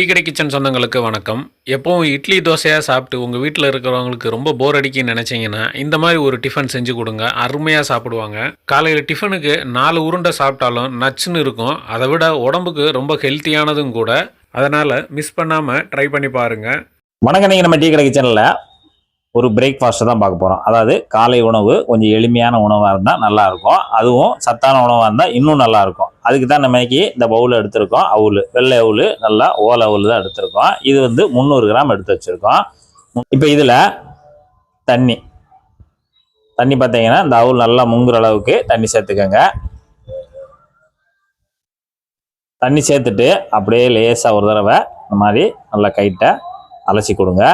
Tea கடை kitchen சொந்தங்களுக்கு வணக்கம். எப்போவும் இட்லி தோசையாக சாப்பிட்டு உங்கள் வீட்டில் இருக்கிறவங்களுக்கு ரொம்ப போர் அடிக்குன்னு நினச்சிங்கன்னா இந்த மாதிரி ஒரு டிஃபன் செஞ்சு கொடுங்க. அருமையாக சாப்பிடுவாங்க. காலையில் டிஃபனுக்கு நாலு உருண்டை சாப்பிட்டாலும் நச்சுன்னு இருக்கும். அதை விட உடம்புக்கு ரொம்ப ஹெல்த்தியானதும் கூட. அதனால் மிஸ் பண்ணாமல் ட்ரை பண்ணி பாருங்கள் வணக்கம். நீங்கள் நம்ம டீ கடை கிச்சனில் ஒரு பிரேக்ஃபாஸ்ட்டை தான் பார்க்க போகிறோம் அதாவது காலை உணவு கொஞ்சம் எளிமையான உணவாக இருந்தால் நல்லாயிருக்கும் அதுவும் சத்தான உணவாக இருந்தால் இன்னும் நல்லாயிருக்கும் அதுக்கு தான் நம்ம இன்னைக்கு இந்த பவுல் எடுத்திருக்கோம். அவுல் வெள்ளை அவுல் நல்லா ஓலை அவுல் தான் எடுத்திருக்கோம். இது வந்து முந்நூறு கிராம் எடுத்து வச்சுருக்கோம். இப்போ இதில் தண்ணி தண்ணி பார்த்தீங்கன்னா இந்த அவுல் நல்லா முங்குற அளவுக்கு தண்ணி சேர்த்துக்கோங்க. தண்ணி சேர்த்துட்டு அப்படியே லேசாக ஒரு தடவை இந்த மாதிரி நல்லா கைட்டை அலசி கொடுங்க.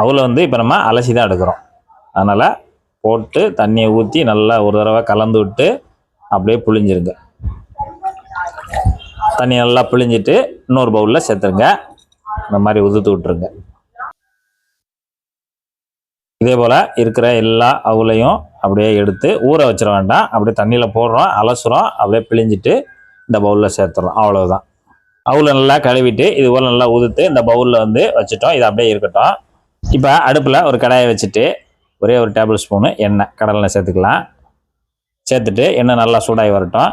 அவளை வந்து இப்போ நம்ம அலசி தான் எடுக்கிறோம். அதனால் போட்டு தண்ணியை ஊற்றி நல்லா ஒரு தடவை கலந்து விட்டு அப்படியே புளிஞ்சிருங்க தண்ணி நல்லா புளிஞ்சிட்டு இன்னொரு பவுலில் சேர்த்துருங்க. இந்த மாதிரி உதுத்து விட்டுருங்க. இதே போல் இருக்கிற எல்லா அவளையும் அப்படியே எடுத்து ஊற வச்சிட வேண்டாம். அப்படியே தண்ணியில் போடுறோம் அலசுறோம் அப்படியே பிழிஞ்சிட்டு இந்த பவுலில் சேர்த்துறோம். அவ்வளோதான் அவளை நல்லா கழுவிட்டு இது போல் நல்லா உதுத்து இந்த பவுலில் வந்து வச்சுட்டோம். இது அப்படியே இருக்கட்டும். இப்போ அடுப்பில் ஒரு கடாயை வச்சுட்டு ஒரே ஒரு டேபிள் ஸ்பூனு எண்ணெய் கடலெண்ணெய் சேர்த்துக்கலாம். சேர்த்துட்டு எண்ணெய் நல்லா சூடாகி வரட்டும்.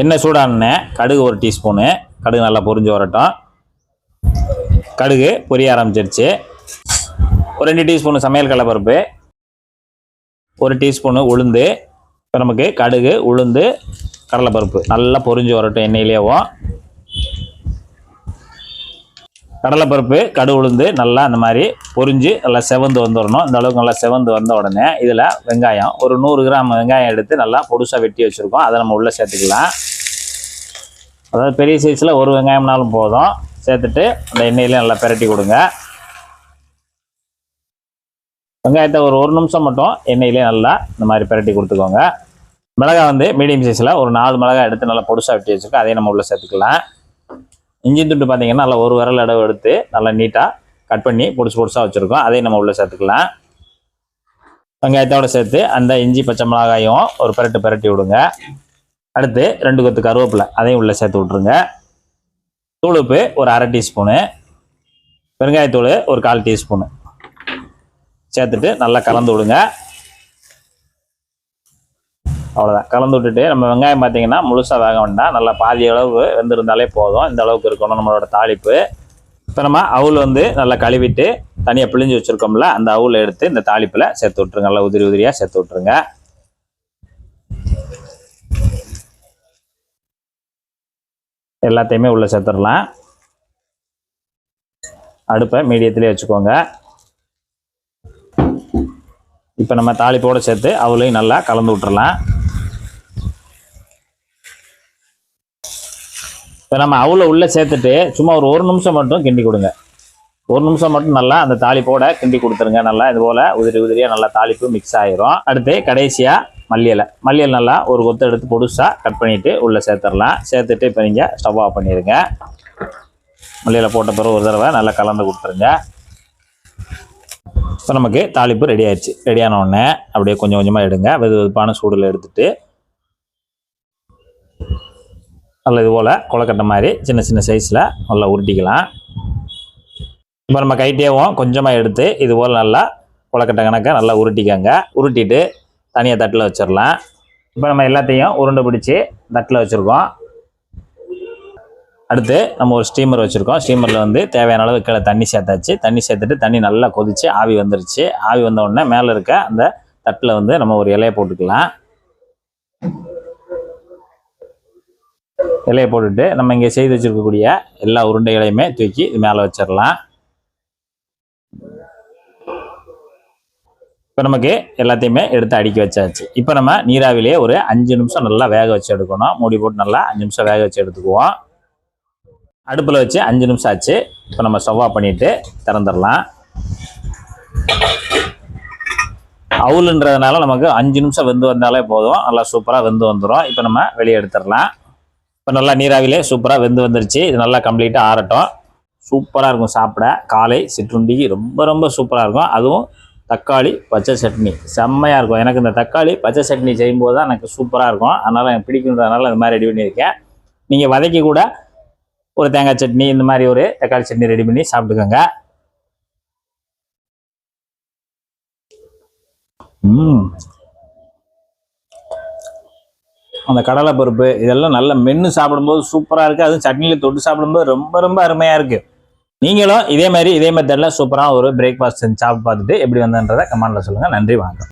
எண்ணெய் சூடானே கடுகு ஒரு டீஸ்பூனு கடுகு நல்லா பொரிஞ்சு வரட்டும். கடுகு பொரிய ஆரம்பிச்சிருச்சு. ஒரு ரெண்டு டீஸ்பூனு சமையல் கடலைப்பருப்பு ஒரு டீஸ்பூனு உளுந்து. இப்போ நமக்கு கடுகு உளுந்து கடலைப்பருப்பு நல்லா பொரிஞ்சு வரட்டும் எண்ணெயிலேயும் கடலைப்பருப்பு கடு உளுந்து நல்லா அந்த மாதிரி பொரிஞ்சு நல்லா செவந்து வந்துடணும் இந்த அளவுக்கு நல்லா செவந்து வந்த உடனே இதில் வெங்காயம் ஒரு நூறு கிராம் வெங்காயம் எடுத்து நல்லா பொடுசாக வெட்டி வச்சுருக்கோம். அதை நம்ம உள்ளே சேர்த்துக்கலாம். அதாவது பெரிய சைஸில் ஒரு வெங்காயம்னாலும் போதும். சேர்த்துட்டு அந்த எண்ணெயிலையும் நல்லா பிரட்டி கொடுங்க. வெங்காயத்தை ஒரு ஒரு நிமிஷம் மட்டும் எண்ணெயிலே நல்லா இந்த மாதிரி பிரட்டி கொடுத்துக்கோங்க. மிளகாய் வந்து மீடியம் சைஸில் ஒரு நாலு மிளகாய் எடுத்து நல்லா பொடுசாக வெட்டி வச்சுருக்கோம். அதையும் நம்ம உள்ளே சேர்த்துக்கலாம். இஞ்சி துண்டு பார்த்தீங்கன்னா நல்லா ஒரு விரல் அளவு எடுத்து நல்லா நீட்டாக கட் பண்ணி பொடிச்சு பொடிசாக வச்சுருக்கோம். அதையும் நம்ம உள்ளே சேர்த்துக்கலாம். வெங்காயத்தோட சேர்த்து அந்த இஞ்சி பச்சை மிளகாயும் ஒரு பிரட்டு பிரட்டி விடுங்க. அடுத்து ரெண்டு கொத்து கருவேப்பிலை அதையும் உள்ளே சேர்த்து விட்ருங்க தூளுப்பு ஒரு அரை டீஸ்பூனு. பெருங்காயத்தூள் ஒரு கால் டீஸ்பூனு. சேர்த்துட்டு நல்லா கலந்து விடுங்க. அவ்வளோதான் கலந்து விட்டுட்டு நம்ம வெங்காயம் பார்த்தீங்கன்னா முழுசாக வேக வேண்டாம். நல்லா பாதி அளவு வெந்திருந்தாலே போதும். இந்த அளவுக்கு இருக்கணும் நம்மளோட தாளிப்பு. இப்போ நம்ம அவுல் வந்து நல்லா கழுவிட்டு தனியாக பிழிஞ்சு வச்சுருக்கோம்ல அந்த அவுலை எடுத்து இந்த தாளிப்பில் சேர்த்து விட்ருங்க நல்லா உதிரி உதிரியாக சேர்த்து விட்ருங்க எல்லாத்தையுமே உள்ளே சேர்த்துடலாம். அடுப்பை மீடியத்திலே வச்சுக்கோங்க. இப்போ நம்ம தாளிப்போடு சேர்த்து அவளையும் நல்லா கலந்து விட்டுறலாம். இப்போ நம்ம அவ்வளோ உள்ளே சேர்த்துட்டு சும்மா ஒரு ஒரு நிமிஷம் மட்டும் கிண்டி கொடுங்க. ஒரு நிமிஷம் மட்டும் நல்லா அந்த தாளிப்போட கிண்டி கொடுத்துருங்க. நல்லா இது போல் உதிரி உதிரியாக நல்லா தாளிப்பு மிக்ஸ் ஆயிரும். அடுத்து கடைசியாக மல்லியலை இலை. நல்லா ஒரு கொத்து எடுத்து பொடுசாக கட் பண்ணிவிட்டு உள்ளே சேர்த்துடலாம். சேர்த்துட்டு இப்போ நீங்கள் ஸ்டவ் ஆஃப் பண்ணிடுங்க மல்லியில் போட்ட பிறகு ஒரு தடவை நல்லா கலந்து கொடுத்துருங்க. இப்போ நமக்கு தாளிப்பு ரெடி ஆயிடுச்சு. ரெடியான உடனே அப்படியே கொஞ்சம் கொஞ்சமாக எடுங்க. வெது வெதுப்பான சூடில் எடுத்துகிட்டு நல்லா இது போல் கொலக்கட்டை மாதிரி சின்ன சின்ன சைஸில் நல்லா உருட்டிக்கலாம். இப்போ நம்ம கைட்டேவும் கொஞ்சமாக எடுத்து இது போல் நல்லா கொலக்கட்டை கணக்கை நல்லா உருட்டிக்கங்க. உருட்டிட்டு தனியாக தட்டில் வச்சிடலாம். இப்போ நம்ம எல்லாத்தையும் உருண்டை பிடிச்சி தட்டில் வச்சுருக்கோம். அடுத்து நம்ம ஒரு ஸ்டீமர் வச்சுருக்கோம். ஸ்டீமரில் வந்து தேவையான அளவு கீழே தண்ணி சேர்த்தாச்சு. தண்ணி சேர்த்துட்டு தண்ணி நல்லா கொதிச்சு ஆவி வந்துருச்சு. ஆவி வந்த உடனே மேலே இருக்க அந்த தட்டில் வந்து நம்ம ஒரு இலையை போட்டுக்கலாம். இலையை போட்டுட்டு நம்ம இங்கே செய்து வச்சுருக்கக்கூடிய எல்லா உருண்டைகளையுமே தூக்கி இது மேலே வச்சிடலாம். இப்போ நமக்கு எல்லாத்தையுமே எடுத்து அடுக்கி வச்சாச்சு. இப்போ நம்ம நீராவிலேயே ஒரு அஞ்சு நிமிஷம் நல்லா வேக வச்சு எடுக்கணும். மூடி போட்டு நல்லா அஞ்சு நிமிஷம் வேக வச்சு எடுத்துக்குவோம். அடுப்பில் வச்சு அஞ்சு நிமிஷம் ஆச்சு. இப்போ நம்ம செவ்வா பண்ணிவிட்டு திறந்துடலாம். அவுலுன்றதுனால நமக்கு அஞ்சு நிமிஷம் வெந்து வந்தாலே போதும். நல்லா சூப்பராக வெந்து வந்துடும் இப்போ நம்ம வெளியே எடுத்துடலாம். இப்போ நல்லா நீராவிலே சூப்பராக வெந்து வந்துருச்சு. இது நல்லா கம்ப்ளீட்டாக ஆறட்டும். சூப்பராக இருக்கும் சாப்பிட. காலை சிற்றுண்டிக்கு ரொம்ப ரொம்ப சூப்பராக இருக்கும். அதுவும் தக்காளி பச்சை சட்னி. செம்மையாக இருக்கும். எனக்கு இந்த தக்காளி பச்சை சட்னி செய்யும்போது தான் எனக்கு சூப்பராக இருக்கும். அதனால் எனக்கு பிடிக்குன்றதுனால இந்த மாதிரி ரெடி பண்ணியிருக்கேன். நீங்கள் வதக்கி கூட ஒரு தேங்காய் சட்னி இந்த மாதிரி ஒரு தக்காளி சட்னி ரெடி பண்ணி சாப்பிட்டுக்கோங்க. ம். அந்த கடலை பருப்பு இதெல்லாம் நல்ல மென்று சாப்பிடும்போது சூப்பராக இருக்குது அதுவும் சட்னியில் தொட்டு சாப்பிடும்போது ரொம்ப ரொம்ப அருமையாக இருக்குது நீங்களும் இதே மாதிரி இதே மெத்தடில் சூப்பராக ஒரு பிரேக்ஃபாஸ்ட் செஞ்சு சாப்பிட்டு பார்த்துட்டு எப்படி வந்தன்றதை கமெண்ட்டில் சொல்லுங்கள் நன்றி வணக்கம்.